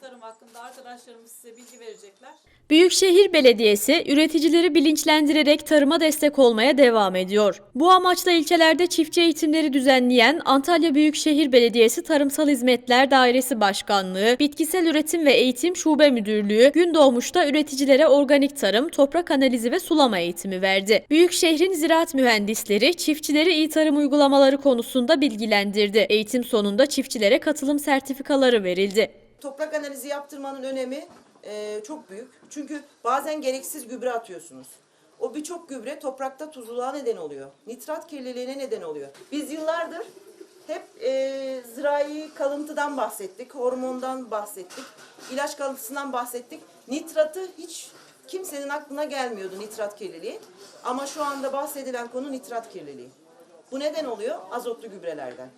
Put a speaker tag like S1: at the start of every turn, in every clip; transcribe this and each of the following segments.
S1: Tarım hakkında arkadaşlarımız size bilgi verecekler.
S2: Büyükşehir Belediyesi üreticileri bilinçlendirerek tarıma destek olmaya devam ediyor. Bu amaçla ilçelerde çiftçi eğitimleri düzenleyen Antalya Büyükşehir Belediyesi Tarımsal Hizmetler Dairesi Başkanlığı, Bitkisel Üretim ve Eğitim Şube Müdürlüğü Gündoğmuş'ta üreticilere organik tarım, toprak analizi ve sulama eğitimi verdi. Büyükşehir'in ziraat mühendisleri çiftçileri iyi tarım uygulamaları konusunda bilgilendirdi. Eğitim sonunda çiftçilere katılım sertifikaları verildi.
S3: Toprak analizi yaptırmanın önemi e, çok büyük. Çünkü bazen gereksiz gübre atıyorsunuz. O birçok gübre toprakta tuzluluğa neden oluyor. Nitrat kirliliğine neden oluyor. Biz yıllardır hep e, zirai kalıntıdan bahsettik, hormondan bahsettik, ilaç kalıntısından bahsettik. Nitratı hiç kimsenin aklına gelmiyordu nitrat kirliliği. Ama şu anda bahsedilen konu nitrat kirliliği. Bu neden oluyor? Azotlu gübrelerden.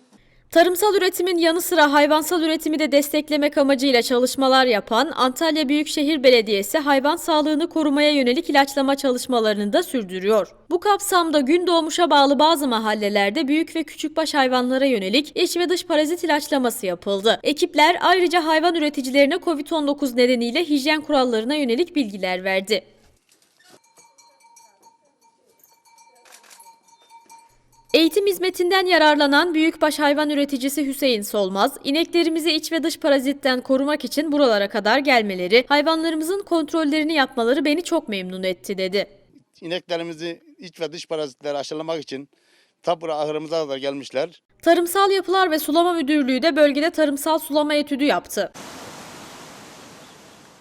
S2: Tarımsal üretimin yanı sıra hayvansal üretimi de desteklemek amacıyla çalışmalar yapan Antalya Büyükşehir Belediyesi hayvan sağlığını korumaya yönelik ilaçlama çalışmalarını da sürdürüyor. Bu kapsamda Gündoğmuş'a bağlı bazı mahallelerde büyük ve küçükbaş hayvanlara yönelik iç ve dış parazit ilaçlaması yapıldı. Ekipler ayrıca hayvan üreticilerine COVID-19 nedeniyle hijyen kurallarına yönelik bilgiler verdi. Eğitim hizmetinden yararlanan büyükbaş hayvan üreticisi Hüseyin Solmaz, ineklerimizi iç ve dış parazitten korumak için buralara kadar gelmeleri, hayvanlarımızın kontrollerini yapmaları beni çok memnun etti dedi.
S4: İneklerimizi iç ve dış parazitleri aşılamak için tapura ahırımıza kadar gelmişler.
S2: Tarımsal Yapılar ve Sulama Müdürlüğü de bölgede tarımsal sulama etüdü yaptı.